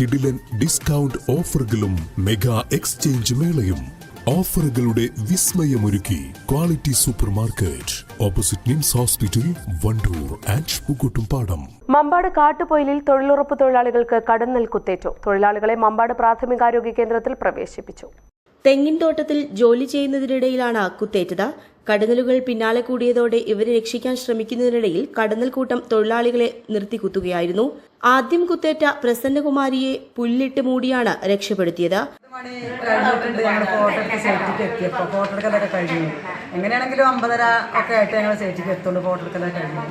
കിടിലൻ ഡിസ്കൗണ്ട് ഓഫറുകളും mega exchange മേളയും. ഓഫറുകളുടെ വിസ്മയമൊരുക്കി quality super market opposite NIMS hospital Wandoor and Pookkottumpadam Mambad കാട്ടുപൊയിലിൽ തൊഴിലുറപ്പ് തൊഴിലാളികൾക്ക് കടന്നൽ കുത്തേറ്റു. തൊഴിലാളികളെ മമ്പാട് പ്രാഥമികാരോഗ്യ കേന്ദ്രത്തിൽ പ്രവേശിപ്പിച്ചു. തെങ്ങിൻ തോട്ടത്തിൽ ജോലി ചെയ്യുന്നതിനിടയിലാണ് കുത്തേറ്റത്. കടന്നലുകൾ പിന്നാലെ കൂടിയതോടെ ഇവരെ രക്ഷിക്കാൻ ശ്രമിക്കുന്നതിനിടയിൽ കടന്നൽ കൂട്ടം തൊഴിലാളികളെ നിർത്തി കുത്തുകയായിരുന്നു ആദ്യം കുത്തേറ്റ പ്രസന്നകുമാരിയെ പുല്ലിട്ട് മൂടിയാണ് രക്ഷപ്പെടുത്തിയത്. എങ്ങനെയാണെങ്കിലും അമ്പതര ഒക്കെ ആയിട്ട് ഞങ്ങൾ സേറ്റിക്ക് എത്തുള്ളൂ. ഫോട്ടോ കഴിഞ്ഞു.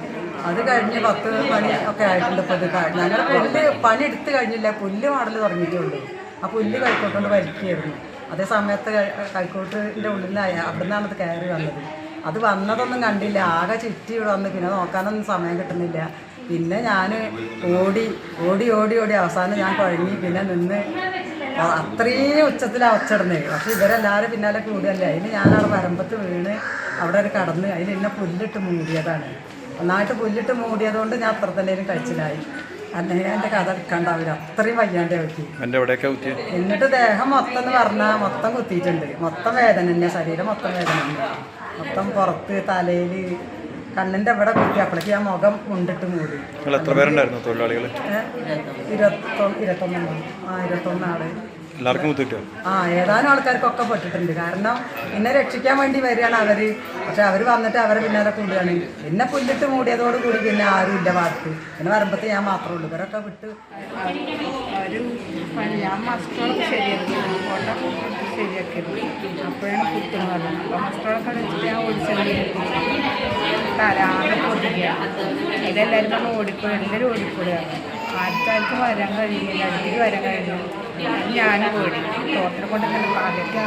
അത് കഴിഞ്ഞ് പത്ത് മണി ഒക്കെ ആയിട്ടുണ്ട് ഇപ്പോൾ ഇത് ഞങ്ങൾ പുല്ല് പണി എടുത്ത് കഴിഞ്ഞില്ല. പുല്ല് മാടൽ തുടങ്ങിയിട്ടുള്ളൂ ആ പുല്ല് കൈക്കോട്ടുകൊണ്ട് വലിക്കുകയായിരുന്നു അതേ സമയത്ത് കൈക്കോട്ടിന്റെ ഉള്ളിലായ അവിടുന്നാണ് അവിടെ അത് കയറി വന്നത്. അത് വന്നതൊന്നും കണ്ടില്ല. ആകെ ചുറ്റി ഇവിടെ വന്ന്. പിന്നെ നോക്കാനൊന്നും സമയം കിട്ടുന്നില്ല. പിന്നെ ഞാൻ ഓടി ഓടി ഓടി ഓടി അവസാനം ഞാൻ കുഴങ്ങി. പിന്നെ നിന്ന് അത്രയും ഉച്ചത്തിലാണ് ഒച്ചിടുന്നത് പക്ഷെ ഇവരെല്ലാവരും പിന്നാലെ കൂടിയല്ലേ? അതിന് ഞാനവിടെ വരമ്പത്ത് വീണ് അവിടെ ഒരു കടന്ന് അതിന് എന്നെ പുല്ലിട്ട് മൂടിയതാണ്. നന്നായിട്ട് പുല്ലിട്ട് മൂടിയതുകൊണ്ട് ഞാൻ അത്ര തന്നെ കഴിച്ചിലായി അല്ലെങ്കിൽ എന്റെ കഥ എടുക്കാണ്ടാവില്ല. അത്രയും വയ്യാണ്ട് എന്റെ എവിടെയൊക്കെ കുത്തി എന്നിട്ട് ദേഹം മൊത്തം എന്ന് പറഞ്ഞാൽ മൊത്തം കുത്തിയിട്ടുണ്ട്. മൊത്തം വേദന തന്നെ ശരീരം മൊത്തം വേദന തന്നെ. മൊത്തം പുറത്ത് തലയിൽ കണ്ണിന്റെ അവിടെ കുത്തി. അപ്പോഴേക്ക് ആ മുഖം മുണ്ടിട്ട് മൂടി. എത്ര പേരുണ്ടായിരുന്നു തൊഴിലാളികൾ? ഇരുപത്തൊന്ന് ഇരുപത്തൊന്നാണ് ആ ഇരുപത്തൊന്നാൾ. എല്ലാവർക്കും കുത്തിട്ടോ ആ ഏതാനും ആൾക്കാർക്കൊക്കെ പെട്ടിട്ടുണ്ട്. കാരണം എന്നെ രക്ഷിക്കാൻ വേണ്ടി വരികയാണ് അവർ. പക്ഷെ അവർ വന്നിട്ട് അവരെ പിന്നാലെ കൂടുകയാണ്. എന്നെ പുല്ലിട്ട് മൂടിയതോട് കൂടി പിന്നെ ആരും ഇല്ല ഭാഗത്ത്. പിന്നെ വരുമ്പത്തെ ഞാൻ മാത്രമേ ഉള്ളൂ. ഇവരൊക്കെ വിട്ട് ഒരു പണി ഞാൻ മസ്റ്റോളൊക്കെ ശരിയാക്കി. ഫോട്ടോ ശരിയാക്കിയത്. അപ്പോഴാണ് കുത്തുന്ന പറഞ്ഞത് അപ്പോൾ മസ്റ്റോളൊക്കെ വെച്ചിട്ട് ഞാൻ ഓടിച്ചു തരാതെ പൊതിക്കുക ഇതെല്ലാവരും ഓടിപ്പോയി. എല്ലാവരും ഓടിപ്പോടുകയാണ് ആർക്കാർക്കും വരാൻ കഴിയില്ല. അടുത്തേക്ക് വരാൻ കഴിയില്ല. ഞാൻ ഓടി തോട്ടിനെ കൊണ്ട് തന്നെ പാലൊക്കെ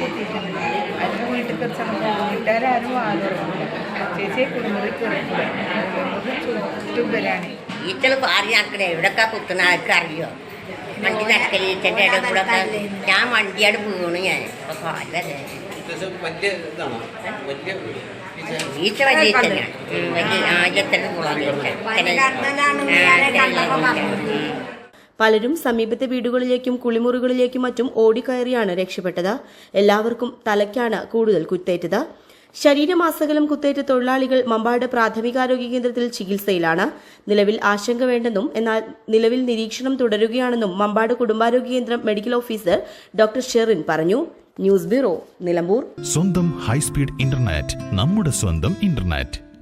കുത്തിയിട്ടുണ്ട് അതിന് വീട്ടിൽ കയറിച്ചപ്പോൾ വീട്ടുകാരും വാതുറക്കില്ല ചേച്ചിയെ കുടുംബത്തിൽ കയറിക്കൂടെ ചുറ്റും വരാണ് ഈച്ചകൾ പാറി നടക്കണേ. എവിടൊക്കെ കുത്തുന്ന ആൾക്ക് അറിയോ? വണ്ടി നടക്കൽ ഈച്ചന്റെ ഇടയിൽ കൂടെ ഞാൻ വണ്ടിയോട് വീണു ഞാൻ. അപ്പൊ കാലല്ലേ വലിയ ഇതാണോ വലിയ ഈച്ച വലിയ ഈച്ച തന്നെയാണ്. ഉം, വലിയ ആദ്യത്തെ കുളം പലരും സമീപത്തെ വീടുകളിലേക്കും കുളിമുറികളിലേക്കും മറ്റും ഓടിക്കയറിയാണ് രക്ഷപ്പെട്ടത്. എല്ലാവർക്കും തലയ്ക്കാണ് കൂടുതൽ കുത്തേറ്റത്. ശരീരമാസകലം കുത്തേറ്റ തൊഴിലാളികൾ മമ്പാട് പ്രാഥമികാരോഗ്യ കേന്ദ്രത്തിൽ ചികിത്സയിലാണ്. നിലവിൽ ആശങ്ക വേണ്ടെന്നും എന്നാൽ നിലവിൽ നിരീക്ഷണം തുടരുകയാണെന്നും മമ്പാട് കുടുംബാരോഗ്യ കേന്ദ്രം മെഡിക്കൽ ഓഫീസർ ഡോക്ടർ ഷെറിൻ പറഞ്ഞു. News bureau Nilambur. സ്വന്തം ഹൈസ്പീഡ് ഇന്റർനെറ്റ് നമ്മുടെ സ്വന്തം ഇന്റർനെറ്റ്.